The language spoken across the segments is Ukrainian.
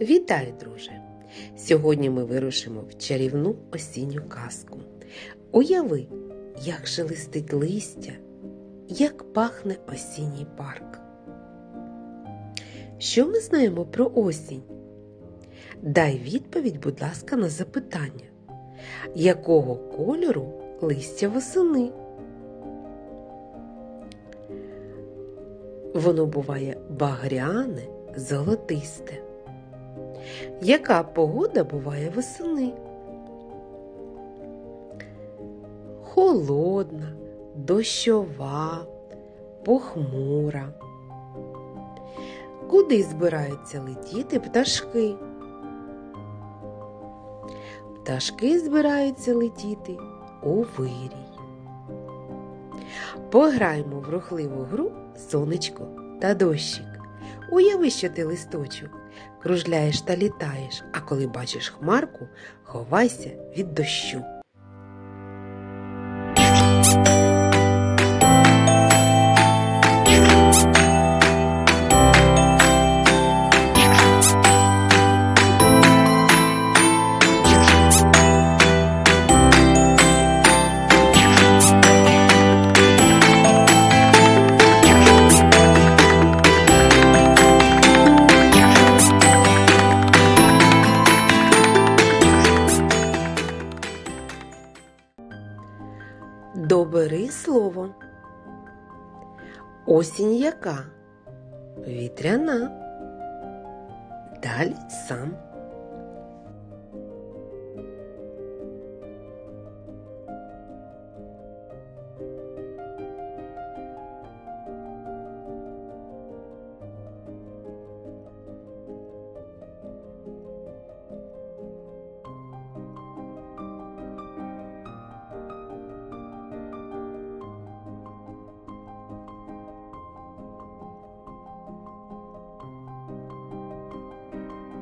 Вітаю, друже! Сьогодні ми вирушимо в чарівну осінню казку. Уяви, як шелестить листя, як пахне осінній парк. Що ми знаємо про осінь? Дай відповідь, будь ласка, на запитання. Якого кольору листя восени? Воно буває багряне, золотисте. Яка погода буває восени? Холодна, дощова, похмура. Куди збираються летіти пташки? Пташки збираються летіти у вирій. Пограємо в рухливу гру сонечко та дощик. Уяви, що ти листочок, кружляєш та літаєш, а коли бачиш хмарку, ховайся від дощу. Добери слово. Осінь яка? Вітряна. Далі сам.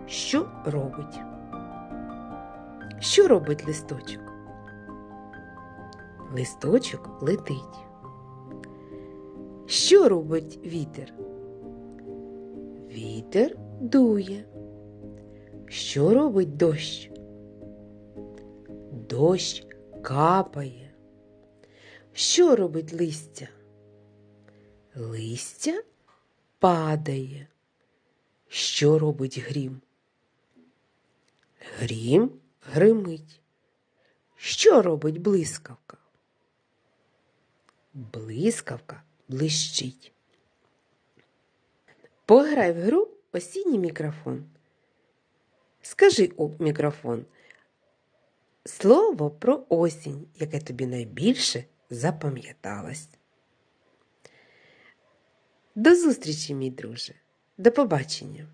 Що робить? Що робить листочок? Листочок летить. Що робить вітер? Вітер дує. Що робить дощ? Дощ капає. Що робить листя? Листя падає. Що робить грім? Грім гримить. Що робить блискавка? Блискавка блищить. Пограй в гру осінній мікрофон. Скажи у мікрофон слово про осінь, яке тобі найбільше запам'яталось. До зустрічі, мій друже. До побачення!